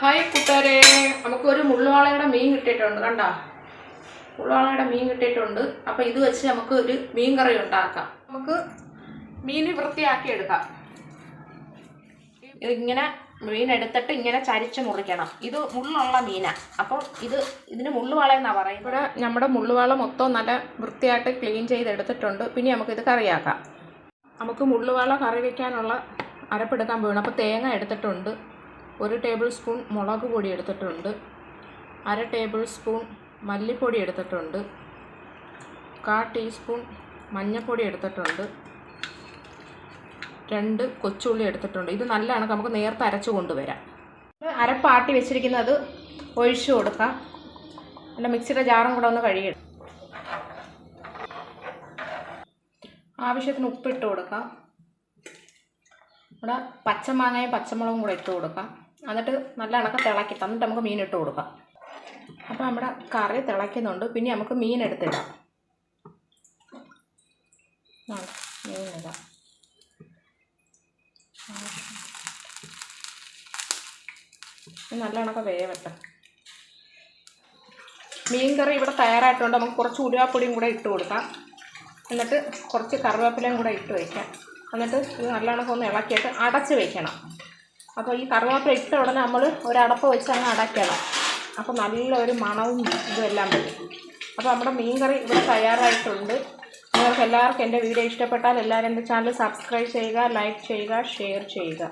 Hi കൂട്ടുകാരെ. നമുക്കൊരു മുള്ളുവാളയുടെ മീൻ കിട്ടിയിട്ടുണ്ട്. കണ്ടോ? മുള്ളുവാളയുടെ മീൻ കിട്ടിയിട്ടുണ്ട്. അപ്പോൾ ഇത് വെച്ച് നമുക്ക് ഒരു മീൻ കറി ഉണ്ടാക്കാം. നമുക്ക് മീൻ വൃത്തിയാക്കി എടുക്കാം. ഇതിങ്ങനെ മീൻ എടുത്തിട്ട് ഇങ്ങനെ ചരിച്ച് മുറിക്കണം. ഇത് മുള്ളുള്ള മീനാണ് അപ്പോൾ ഇത് ഇതിന് മുള്ളുവാള എന്നാണ് പറയുന്നത്? ഇവിടെ നമ്മുടെ മുള്ളുവാള മൊത്തം നല്ല വൃത്തിയായിട്ട് ക്ലീൻ ചെയ്തെടുത്തിട്ടുണ്ട്. പിന്നെ നമുക്കിത് കറിയാക്കാം. നമുക്ക് മുള്ളുവാള കറി വയ്ക്കാനുള്ള അരപ്പെടുക്കാൻ പോകണം അപ്പോൾ തേങ്ങ എടുത്തിട്ടുണ്ട്. ഒരു ടേബിൾ സ്പൂൺ മുളക് പൊടി എടുത്തിട്ടുണ്ട്. അര ടേബിൾ സ്പൂൺ മല്ലിപ്പൊടി എടുത്തിട്ടുണ്ട്. കാ ടീസ്പൂൺ മഞ്ഞൾപ്പൊടി എടുത്തിട്ടുണ്ട്. രണ്ട് കൊച്ചുള്ളി എടുത്തിട്ടുണ്ട്. ഇത് നല്ല കണക്ക് നമുക്ക് നേരത്തെ അരച്ച് കൊണ്ടുവരാം. അരപ്പാട്ടി വെച്ചിരിക്കുന്നത് ഒഴിച്ചു കൊടുക്കാം. അല്ല മിക്സിയുടെ ജാറും കൂടെ ഒന്ന് കഴുകി ആവശ്യത്തിന് ഉപ്പിട്ട് കൊടുക്കാം. ഇവിടെ പച്ചമാങ്ങയും പച്ചമുളകും കൂടെ ഇട്ട് കൊടുക്കാം. എന്നിട്ട് നല്ല കണക്ക് തിളക്കി തന്നിട്ട് നമുക്ക് മീൻ ഇട്ട് കൊടുക്കാം. അപ്പോൾ നമ്മുടെ കറി തിളയ്ക്കുന്നുണ്ട്. പിന്നെ നമുക്ക് മീൻ എടുത്തിടാം. മീൻ ഇടാം. നല്ല കണക്ക് വേവട്ടെ. മീൻ കറി ഇവിടെ തയ്യാറായിട്ടുണ്ട്. നമുക്ക് കുറച്ച് ഉരുവാപ്പൊടിയും കൂടെ ഇട്ട് കൊടുക്കാം. എന്നിട്ട് കുറച്ച് കറിവേപ്പിലയും കൂടെ ഇട്ട് വയ്ക്കാം എന്നിട്ട് ഇത് നല്ലോണം ഒന്ന് ഇളക്കിയിട്ട് അടച്ച് വയ്ക്കണം അപ്പോൾ ഈ കറിവേപ്പില ഇട്ട ഉടനെ നമ്മൾ ഒരടപ്പ് വെച്ച് അങ്ങ് അടയ്ക്കണം. അപ്പോൾ നല്ല ഒരു മണവും ഇതും എല്ലാം വരും. അപ്പോൾ നമ്മുടെ മീൻ കറി ഇവിടെ തയ്യാറായിട്ടുണ്ട്. നിങ്ങൾക്ക് എല്ലാവർക്കും എന്റെ വീഡിയോ ഇഷ്ടപ്പെട്ടാൽ എല്ലാവരും എന്റെ ചാനൽ സബ്സ്ക്രൈബ് ചെയ്യുക ലൈക്ക് ചെയ്യുക ഷെയർ ചെയ്യുക.